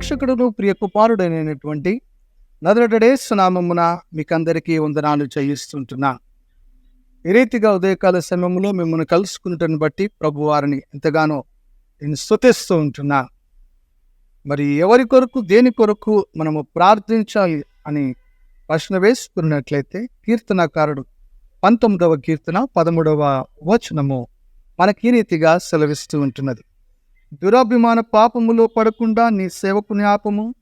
రక్షకుడును ప్రియ కుమారుడైనటువంటి నదుడడే నామమున మీకందరికీ వందనాలు చేయిస్తుంటున్నా ఈ రీతిగా ఉదయకాల సమయంలో మిమ్మల్ని కలుసుకుంటుని బట్టి ప్రభు వారిని ఎంతగానో నేను స్థుతిస్తూ ఉంటున్నా. మరి ఎవరి కొరకు దేని కొరకు మనము ప్రార్థించాలి అని ప్రశ్న వేసుకున్నట్లయితే కీర్తనకారుడు పంతొమ్మిదవ కీర్తన పదమూడవ వచనము మనకి ఈ రీతిగా సెలవిస్తూ ఉంటున్నది. దురాభిమాన పాపములో పడకుండా నీ సేవకుని ఆపము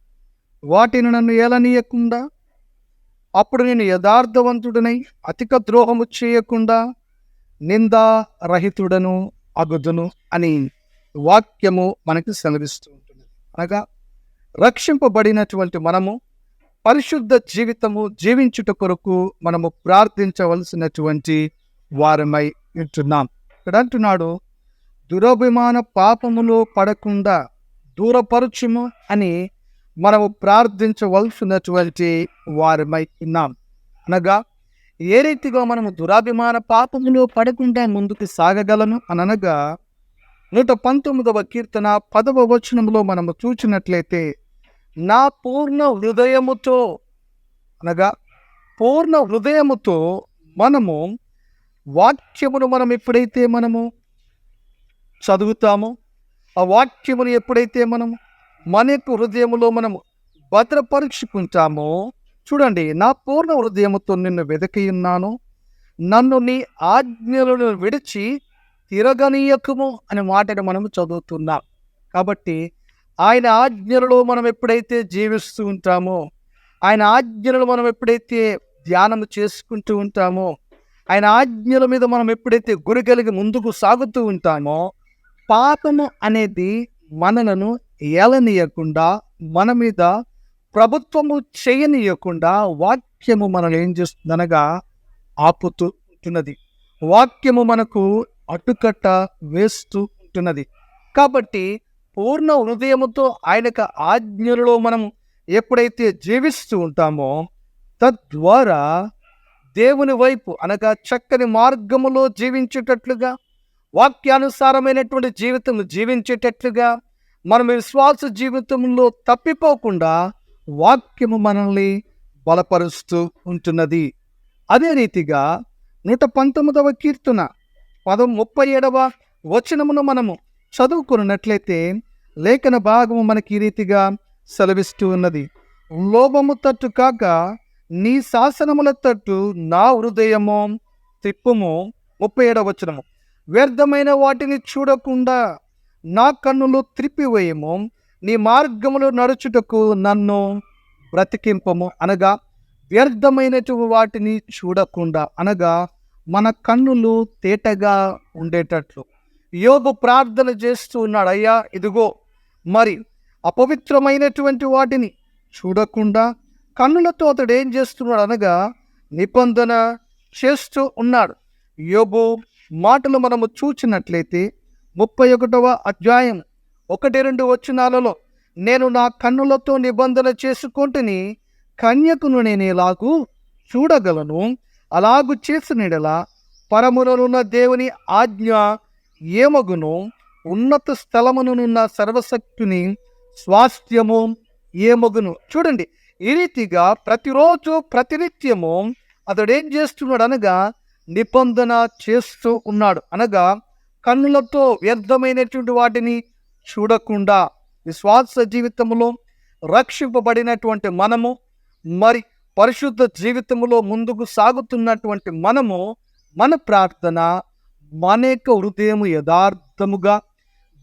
వాటిని నన్ను ఏలనీయకుండా. అప్పుడు నేను యథార్థవంతుడనై అధిక ద్రోహము చేయకుండా నిందా రహితుడను అగుదును అని వాక్యము మనకి సెలవిస్తూ ఉంటుంది. అనగా రక్షింపబడినటువంటి మనము పరిశుద్ధ జీవితము జీవించుట కొరకు మనము ప్రార్థించవలసినటువంటి వారమై ఉంటున్నాం. ఇక్కడ అంటున్నాడు దురభిమాన పాపములో పడకుండా దూరపరచుము అని మనము ప్రార్థించవలసినటువంటి వారమై ఉన్నాం. అనగా ఏ రీతిగా మనము దురాభిమాన పాపములో పడకుండా ముందుకు సాగగలను అనగా నూట పంతొమ్మిదవ కీర్తన పదవ వచనంలో మనము చూచినట్లయితే నా పూర్ణ హృదయముతో అనగా పూర్ణ హృదయముతో మనము వాక్యమును మనం ఎప్పుడైతే మనము చదువుతామో. ఆ వాక్యమును ఎప్పుడైతే మనం మన యొక్క హృదయములో మనం భద్రపరుచుకుంటామో చూడండి నా పూర్ణ హృదయముతో నిన్ను వెదకి ఉన్నాను. నన్ను నీ ఆజ్ఞలను విడిచి తిరగనీయకము అనే మాటను మనం చదువుతున్నాం. కాబట్టి ఆయన ఆజ్ఞలలో మనం ఎప్పుడైతే జీవిస్తూ ఉంటామో ఆయన ఆజ్ఞలను మనం ఎప్పుడైతే ధ్యానం చేసుకుంటూ ఉంటామో ఆయన ఆజ్ఞల మీద మనం ఎప్పుడైతే గురి కలిగి ముందుకు సాగుతూ ఉంటామో పాపము అనేది మనలను ఏలనీయకుండా మన మీద ప్రభుత్వము చేయనీయకుండా వాక్యము మనల్ని ఏం చేస్తుందనగా ఆపుతూ ఉంటున్నది వాక్యము మనకు అటుకట్ట వేస్తూ ఉంటున్నది కాబట్టి పూర్ణ హృదయముతో ఆయనకు ఆజ్ఞలలో మనం ఎప్పుడైతే జీవిస్తూ ఉంటామో తద్వారా దేవుని వైపు అనగా చక్కని మార్గములో జీవించేటట్లుగా వాక్యానుసారమైనటువంటి జీవితం జీవించేటట్లుగా మనం విశ్వాస జీవితంలో తప్పిపోకుండా వాక్యము మనల్ని బలపరుస్తూ ఉంటున్నది. అదే రీతిగా నూట పంతొమ్మిదవ కీర్తన పదం ముప్పై ఏడవ వచనమును మనము చదువుకున్నట్లయితే లేఖన భాగము మనకి ఈ రీతిగా సెలవిస్తూ ఉన్నది. లోభము తట్టు కాక నీ శాసనముల తట్టు నా హృదయము తిప్పుము ముప్పై ఏడవ వచనము. వ్యర్థమైన వాటిని చూడకుండా నా కన్నులు త్రిప్పివేయము. నీ మార్గములు నడుచుటకు నన్ను బ్రతికింపము అనగా వ్యర్థమైనటువంటి వాటిని చూడకుండా అనగా మన కన్నులు తేటగా ఉండేటట్లు. యోగు ప్రార్థన చేస్తూ ఉన్నాడు అయ్యా ఇదిగో మరి అపవిత్రమైనటువంటి వాటిని చూడకుండా కన్నులతో అతడు ఏం చేస్తున్నాడు అనగా నిబంధన చేస్తూ ఉన్నాడు. యోబు మాటలు మనము చూచినట్లయితే ముప్పై ఒకటవ అధ్యాయం ఒకటి రెండు వచనాలలో నేను నా కన్నులతో నిబంధన చేసుకుంటుని కన్యకును నేను ఎలాగూ చూడగలను. అలాగు చేసినడలా పరముననున్న దేవుని ఆజ్ఞ ఏమగును? ఉన్నత స్థలమునున్న సర్వశక్తుని స్వాస్థ్యము ఏమగును? చూడండి ఈ రీతిగా ప్రతిరోజు ప్రతినిత్యము అతడు ఏం చేస్తున్నాడు అనగా నిబంధన చేస్తూ ఉన్నాడు. అనగా కన్నులతో వ్యర్థమైనటువంటి వాటిని చూడకుండా విశ్వాస జీవితంలో రక్షింపబడినటువంటి మనము మరి పరిశుద్ధ జీవితంలో ముందుకు సాగుతున్నటువంటి మనము మన ప్రార్థన మన యొక్క హృదయము యథార్థముగా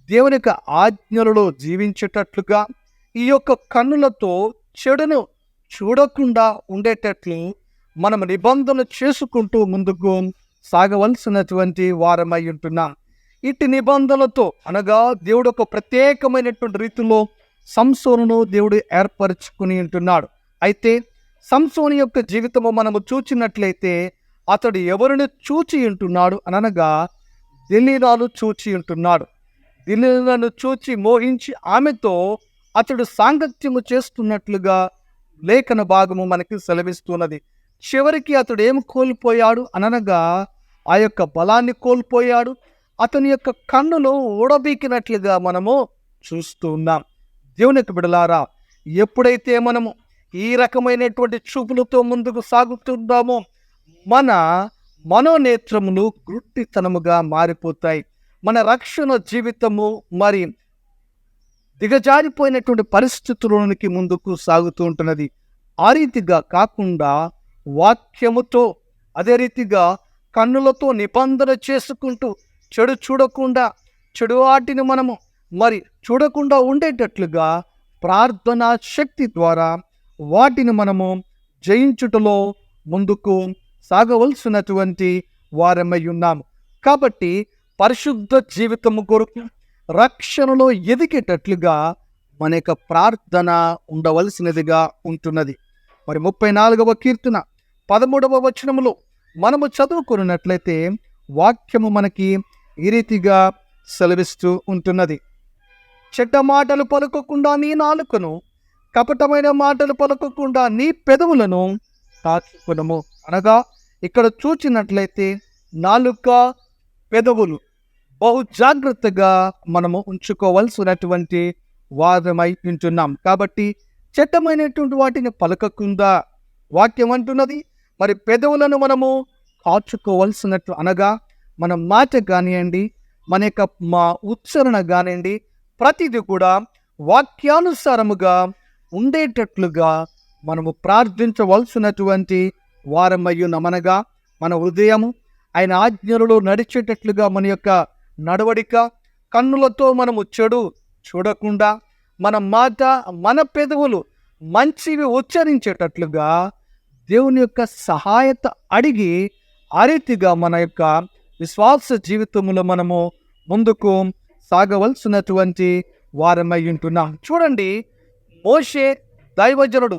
దేవుని యొక్క ఆజ్ఞలలో జీవించేటట్లుగా ఈ యొక్క కన్నులతో చెడును చూడకుండా ఉండేటట్లు మనం నిబంధన చేసుకుంటూ ముందుకు సాగవలసినటువంటి వారమై ఉంటున్నాం. ఇటు నిబంధనలతో అనగా దేవుడు ఒక ప్రత్యేకమైనటువంటి రీతిలో సంసోను దేవుడు ఏర్పరచుకుని ఉంటున్నాడు. అయితే సంసోని యొక్క జీవితము మనము చూచినట్లయితే అతడు ఎవరిని చూచి ఉంటున్నాడు అనగా దిలీనాలు చూచి ఉంటున్నాడు. దిలీలను చూచి మోహించి ఆమెతో అతడు సాంగత్యము చేస్తున్నట్లుగా లేఖన భాగము మనకి సెలవిస్తున్నది. చివరికి అతడు ఏం కోల్పోయాడు అనగా ఆ యొక్క బలాన్ని కోల్పోయాడు. అతని యొక్క కన్నులు ఊడబీకినట్లుగా మనము చూస్తూ ఉన్నాం. దేవుని యొక్క బిడలారా ఎప్పుడైతే మనము ఈ రకమైనటువంటి చూపులతో ముందుకు సాగుతున్నామో మన మనోనేత్రములు గుట్టితనముగా మారిపోతాయి. మన రక్షణ జీవితము మరి దిగజారిపోయినటువంటి పరిస్థితులలోనికి ముందుకు సాగుతూ ఉంటున్నది. ఆ రీతిగా కాకుండా వాక్యముతో అదే రీతిగా కన్నులతో నిబంధన చేసుకుంటూ చెడు చూడకుండా చెడు వాటిని మనము మరి చూడకుండా ఉండేటట్లుగా ప్రార్థనా శక్తి ద్వారా వాటిని మనము జయించుటలో ముందుకు సాగవలసినటువంటి వారమై ఉన్నాము. కాబట్టి పరిశుద్ధ జీవితము కొరకు రక్షణలో ఎదిగేటట్లుగా మన యొక్క ప్రార్థన ఉండవలసినదిగా ఉంటున్నది. మరి ముప్పై నాలుగవ కీర్తన పదమూడవ వచనములో మనము చదువుకున్నట్లయితే వాక్యము మనకి ఈ రీతిగా సెలవిస్తూ ఉంటున్నది. చెడ్డ మాటలు పలుకకుండా నీ నాలుకను కపటమైన మాటలు పలుకకుండా నీ పెదవులను కాచుకునము అనగా ఇక్కడ చూచినట్లయితే నాలుక పెదవులు బహు జాగ్రత్తగా మనము ఉంచుకోవలసినటువంటి వాదమై వింటున్నాం. కాబట్టి చట్టమైనటువంటి వాటిని పలకకుండా వాక్యం అంటున్నది మరి పెదవులను మనము కాచుకోవాల్సినట్లు అనగా మన మాట కానివ్వండి మన యొక్క మా ఉచ్చారణ కానివ్వండి ప్రతిదీ కూడా వాక్యానుసారముగా ఉండేటట్లుగా మనము ప్రార్థించవలసినటువంటి వారమయ్యునమనగా మన హృదయము ఆయన ఆజ్ఞలలో నడిచేటట్లుగా మన యొక్క నడవడిక కన్నులతో మనము చెడు చూడకుండా మన మాట మన పెదవులు మంచివి ఉచ్చరించేటట్లుగా దేవుని యొక్క సహాయత అడిగి ఆ రీతిగా మన యొక్క విశ్వాస జీవితంలో మనము ముందుకు సాగవలసినటువంటి వారమై ఉంటున్నాం. చూడండి మోషే దైవజనుడు.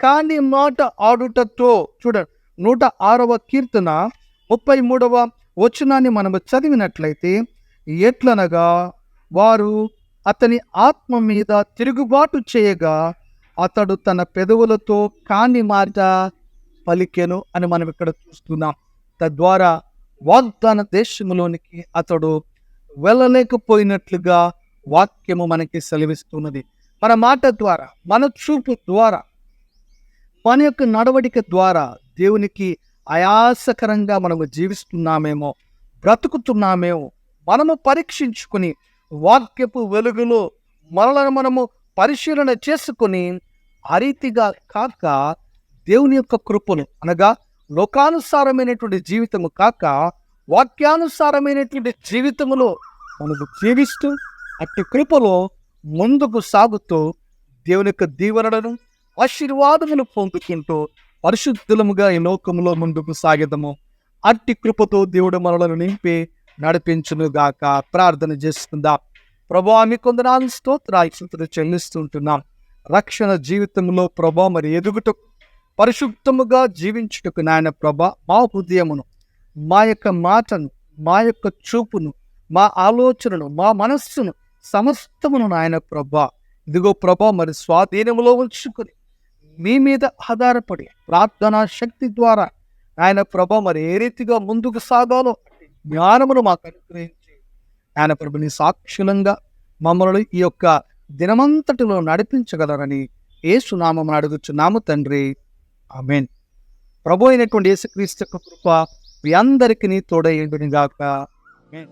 కానీ మాట ఆడుటతో చూడండి నూట ఆరవ కీర్తన ముప్పై మూడవ వచనాన్ని మనము చదివినట్లయితే ఎట్లనగా వారు అతని ఆత్మ మీద తిరుగుబాటు చేయగా అతడు తన పెదవులతో కాని మాట పలికెను అని మనం ఇక్కడ చూస్తున్నాం. తద్వారా వాగ్దాన దేశంలోనికి అతడు వెళ్ళలేకపోయినట్లుగా వాక్యము మనకి సెలవిస్తున్నది. మన మాట ద్వారా మన చూపు ద్వారా మన యొక్క నడవడిక ద్వారా దేవునికి ఆయాసకరంగా మనము జీవిస్తున్నామేమో బ్రతుకుతున్నామేమో మనము పరీక్షించుకుని వాక్యపు వెలుగులో మనలను మనము పరిశీలన చేసుకుని ఆ రీతిగా కాక దేవుని యొక్క కృపను అనగా లోకానుసారమైనటువంటి జీవితము కాక వాక్యానుసారమైనటువంటి జీవితములో మనకు జీవిస్తూ అట్టి కృపలో ముందుకు సాగుతూ దేవుని యొక్క దీవెనలను ఆశీర్వాదములు పొందుకుంటూ పరిశుద్ధులముగా ఈ లోకంలో ముందుకు సాగదము. అట్టి కృపతో దేవుడు మనలను నింపి నడిపించునుగాక ప్రార్థన చేస్తుందా ప్రభా మీ కొందనాలు స్తోత్రాలు చెల్లిస్తుంటున్నాం. రక్షణ జీవితంలో ప్రభా మరి ఎదుగుటకు పరిశుద్ధముగా జీవించుటకు నాయన ప్రభ మా హృదయమును మా యొక్క మాటను మా యొక్క చూపును మా ఆలోచనను మా మనస్సును సమస్తమును నాయన ప్రభా. ఇదిగో ప్రభ మరి స్వాధీనములో ఉంచుకొని మీ మీద ఆధారపడి ప్రార్థనా శక్తి ద్వారా ఆయన ప్రభ మరి ఏ రీతిగా ముందుకు సాగాలో జ్ఞానమును మాకు అనుగ్రహించి ఆయన ప్రభుని సాక్షులంగా మమ్మల్ని ఈ యొక్క దినమంతటిలో నడిపించగలరని ఏసునామం అడుగుచున్నాము తండ్రి. ఆమెన్. ప్రభు అయినటువంటి యేసుక్రీస్తు కృప మీ అందరికీ తోడయ్యండుని గాక ఆమేన్.